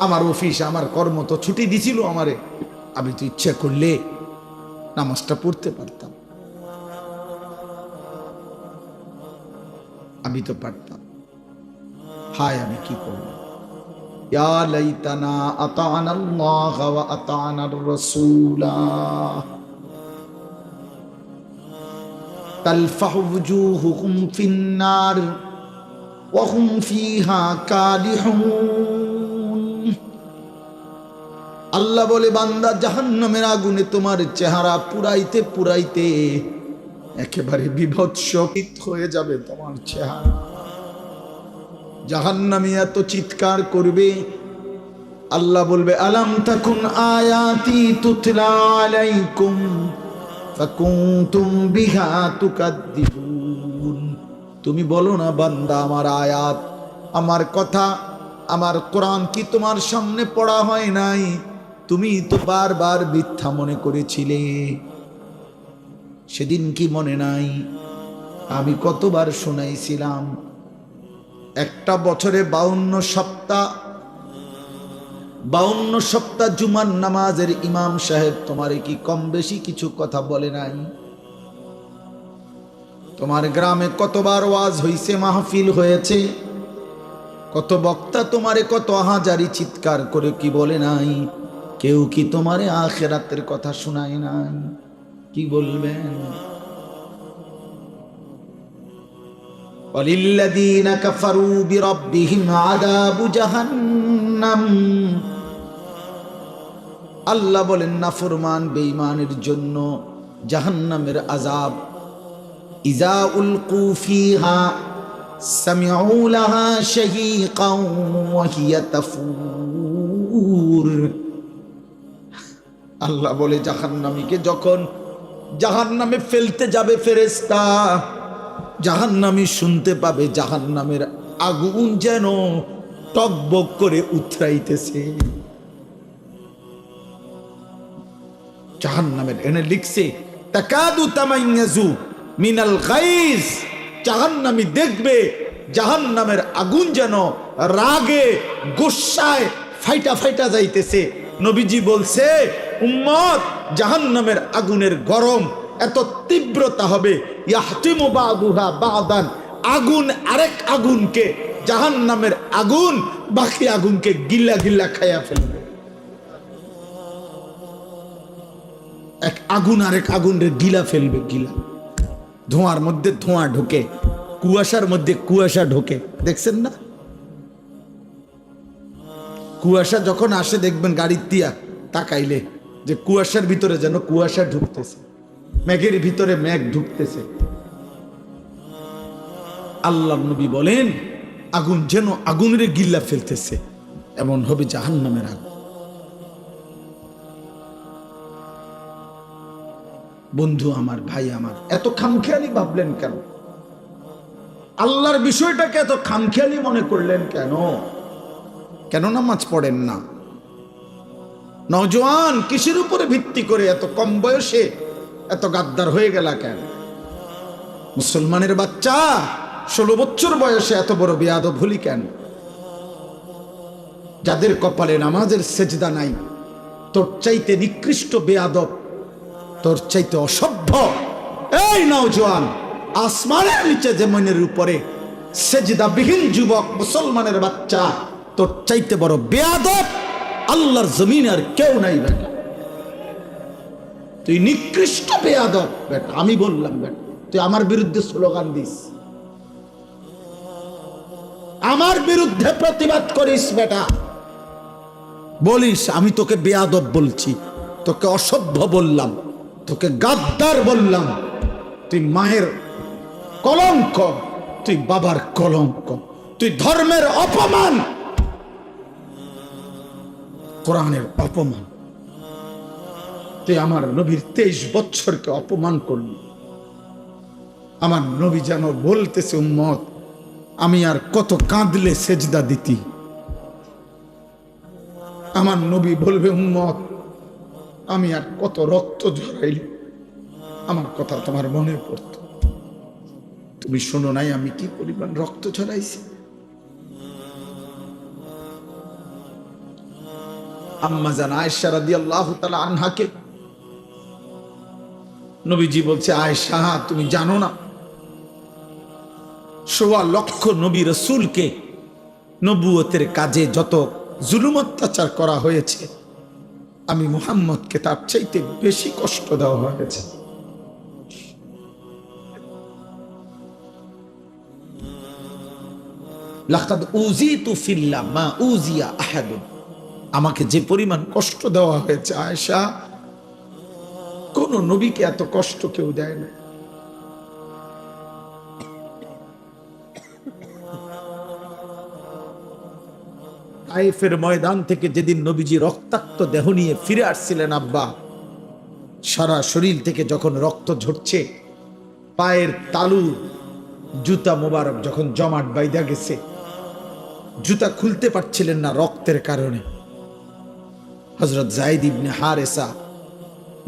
আমার অফিস, আমার কর্ম তো ছুটি দিছিল আমারে। আমি তো ইচ্ছা করলে নামাজটা পড়তে পারতাম। আমি তো পারতাম। হায়, আমি কি করব? ইয়া লাইতানা আতানাল্লাহ ওয়া আল্লাহ বলে, বান্দা, জাহান্নামের আগুনে তোমার চেহারা পুরাইতে পুরাইতে একেবারে বিভৎসিত হয়ে যাবে তোমার চেহারা। জাহান্নামী এত চিৎকার করবে। আল্লাহ বলবে, আলাম তাকুন আয়াতি তুতলা আলাইকুম বিহা তুমি বলো না, বান্দা, আমার আয়াত, আমার কথা, আমার কোরআন কি তোমার সামনে পড়া হয় নাই? তুমি তো বারবার মিথ্যা মনে করেছিলে। সেদিন কি মনে নাই? আমি কতবার শোনাইছিলাম, একটা বছরে বাউন্ন সপ্তাহ বাউন্ন সপ্তাহ জুমার নামাজের ইমাম সাহেব তোমারে কি কম বেশি কিছু কথা বলে নাই? তোমার গ্রামে কতবার ওয়াজ হইছে, মাহফিল হয়েছে, কত বক্তা তোমারে কত হাজারি চিৎকার করে কি বলে নাই? কেউ কি তোমারে আখেরাতের কথা শোনায় নাই কি বলবেন وللذين كفروا بربهم عذاب جهنم আল্লাহ বলেন না ফরমান বেঈমানের জন্য জাহান্নামের আজাব ইজা উলকু ফিহা সামিউ লাহা শাহীকাও ওয়া হিয়া তাফুর আল্লাহ বলে জাহান্নামীকে, যখন জাহান্নামে ফেলতে যাবে ফেরেশতা, জাহান্নামী শুনতে পাবে জাহান্নামের আগুন যেন টকবক করে উথরাইতেছে জাহান্নামের এনে লিখছে, তাকাদু তামাইয়াজু মিনাল গাইজ জাহান্নামী দেখবে জাহান্নামের আগুন যেন রাগে, গোসায় ফাইটা ফাইটা যাইতেছে। নবীজি বলছে, উম্মত, জাহান্নামের আগুনের গরম এত তীব্রতা হবে, ইয়াহতিমু বাদুহা বাদান। আগুন, আরেক আগুনকে, জাহান্নামের আগুন, বাকি আগুনকে গিল্লা গিল্লা খাইয়া ফেলবে। এক আগুন, আরেক আগুনের গিলা ফেলবে, গিলা। ধোঁয়ার মধ্যে ধোঁয়া ঢোকে, কুয়াশার মধ্যে কুয়াশা ঢোকে। দেখছেন না? কুয়াশা যখন আসে, দেখবেন গাড়ির তিয়া তাকাইলে যে কুয়াশার ভিতরে যেন কুয়াশা ঢুকতেছে। মেঘের ভিতরে মেঘ ঢুকতেছে। আল্লাহ নবী বলেন, আগুন যেন আগুনের গিল্লা ফেলতেছে, এমন হবে জাহান্নামের আগুন। বন্ধু আমার, ভাই আমার, এত খামখেয়ালি ভাবলেন কেন? আল্লাহর বিষয়টাকে এত খামখেয়ালি মনে করলেন কেন? কেন নামাজ পড়েন না? নজওয়ান কিসের উপরে ভিত্তি করে এত কম বয়সে এত গাদ্দার হয়ে গেল কেন? মুসলমানের বাচ্চা ষোলো বছর বয়সে এত বড় বেয়াদ ভুলি কেন? যাদের কপালে নামাজের সেজদা নাই, তোর চাইতে নিকৃষ্ট বেয়াদব, তোর চাইতে অসভ্য। এই নওজোয়ান, আসমানের নিচে জমিনের উপরে সেজদাবিহীন যুবক মুসলমানের বাচ্চা তোর চাইতে বড় বেয়াদব আল্লাহর জমিন আর কেউ নাই বেটা। তুই নিকৃষ্ট বেয়াদব বেটা, আমি বললাম বেটা, তুই আমার বিরুদ্ধে স্লোগান দিস। আমার বিরুদ্ধে প্রতিবাদ করিস বেটা। বলিস, আমি তোকে বেয়াদব বলছি, তোকে অসভ্য বললাম, তোকে গাদ্দার বললাম। তুই মায়ের কলঙ্ক, তুই বাবার কলঙ্ক, তুই ধর্মের অপমান। কোরআনের অপমান। তুই আমার নবীর তেইশ বছরকে অপমান করলি। আমার নবী যেন বলতেছে, উম্মত, আমি আর কত কাঁদলে সেজদা দিতি। আমার নবী বলবে, উম্মত, আমি আর কত রক্ত ঝরাইলি। আমার কথা তোমার মনে পড়ত। তুমি শোনো নাই আমি কি পরিমাণ রক্ত ঝরাইছি? আম্মা জান আয়েশা রাদিয়াল্লাহু তাআলা আনহাকে। নবীজি বলছে, আয়েশা, তুমি জানো না? সোয়া লক্ষ নবী রসুলকে নবুয়তের কাজে যত জুলুম অত্যাচার করা হয়েছে, আমি মুহাম্মদকে তার চাইতে বেশি কষ্ট দেওয়া হয়েছে। লাকাদ উজিতু ফিল্লাহ মা উজিয়া আহাদুন। আমাকে যে পরিমাণ কষ্ট দেওয়া হয়েছে আয়সা কোন নবীকে এত কষ্ট কেউ দেয় না। আইফের ময়দান থেকে যেদিন নবীজি রক্তাক্ত দেহ নিয়ে ফিরে আসছিলেন, আব্বা, সারা শরীর থেকে যখন রক্ত ঝরছে, পায়ের তালু, জুতা মোবারক যখন জমাট বাইদা গেছে, জুতা খুলতে পারছিলেন না রক্তের কারণে। হজরত জাইদ ইবনে হারেসা,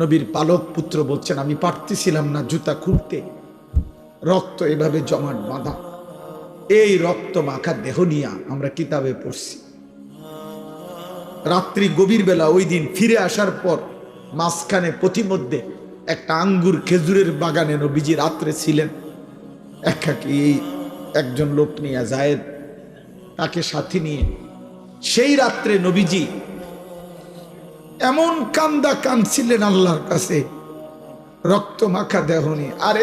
নবীর পালক পুত্র বলছেন, আমি পারতেছিলাম না জুতা খুঁড়তে রক্ত এভাবে জমাট বাঁধা। এই রক্ত মাখা দেহ নিয়ে আমরা কিতাবে পড়ছি। রাত্রি গভীর বেলা ওই দিন ফিরে আসার পর মাঝখানে পথিমধ্যে একটা আঙ্গুর খেজুরের বাগানে নবীজি রাত্রে ছিলেন। একাকি এই একজন লোক নিয়ে জায়েদ তাকে সাথে নিয়ে। সেই রাত্রে নবীজি এমন কান্দা কাঁদছিলেন আল্লাহর কাছে। রক্ত মাখা দেহনি আর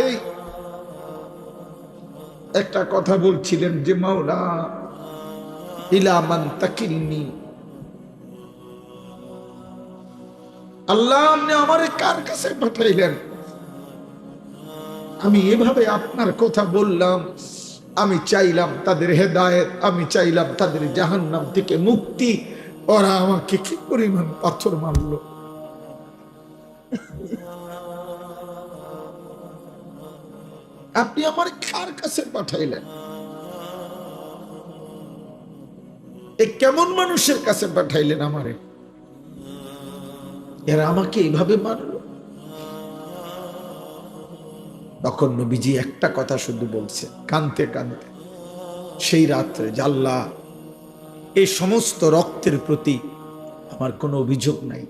একটা কথা বলছিলেন যে, মাওলা ইলামান তাকিলনি। আল্লাহ আপনি আমার কার কাছে পাঠাইলেন? আমি এভাবে আপনার কথা বললাম, আমি চাইলাম তাদের হেদায়েত, আমি চাইলাম তাদের জাহান্নাম থেকে মুক্তি ওরা আমাকে কি পরিমাণ পাথর মারলো? আপনি আমার কার কাছে পাঠাইলেন? এ কেমন মানুষের কাছে পাঠাইলেন আমারে? এরা আমাকে এইভাবে মারল? তখন নবীজি একটা কথা শুধু বলছে কানতে কানতে। সেই রাত্রে জাল্লা এই সমস্ত রক্তের প্রতি আমার কোনো অভিযোগ নাই।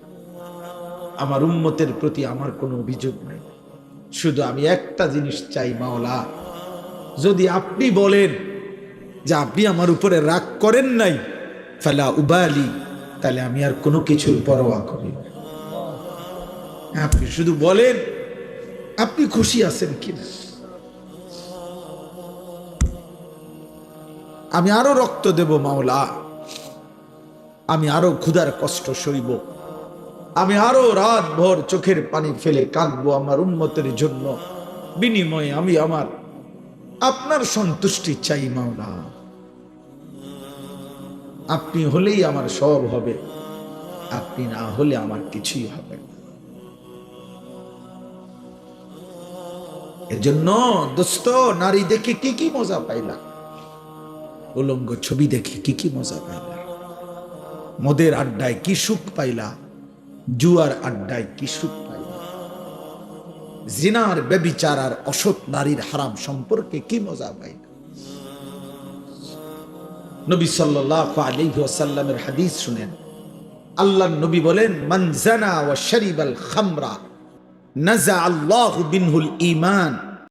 আমার উন্মতের প্রতি আমার কোনো অভিযোগ নাই। শুধু আমি একটা জিনিস চাই, মাওলা। যদি আপনি বলেন যে আপনি আমার উপরে রাগ করেন নাই, ফালা উবালি, তাহলে আমি আর কোনো কিছুর পরোয়া করি আপনি শুধু বলেন, আপনি খুশি আছেন কিনা? আমি আরও রক্ত দেব, মাওলা। আমি আরও ক্ষুধার কষ্ট সইব। আমি আরও রাত ভর চোখের পানি ফেলে কাঁদবো আমার উন্মতের জন্য। বিনিময়ে আমি আমার, আপনার সন্তুষ্টি চাই মাওলা। আপনি হলেই আমার সব হবে, আপনি না হলে আমার কিছুই হবে না। এজন্য দোস্ত, নারী দেখে কি কি মজা পাইলা? উলঙ্গ ছবি দেখে কি কি মজা পাইলা? মদের আড্ডায় কি সুখ পাইলা? জুয়ার আড্ডায় কি সুখ পাইলা? জিনার বেবিচার আর অসৎ নারীর হারাম সম্পর্কে কি মজা পাইলা? নবী সাল্লাল্লাহু আলাইহি ওয়াসাল্লামের হাদিস শুনেন আল্লাহ নবী বলেন, মান জানা ওয়া শারিবাল খামরা, নাজা আল্লাহু বিনহুল ঈমান।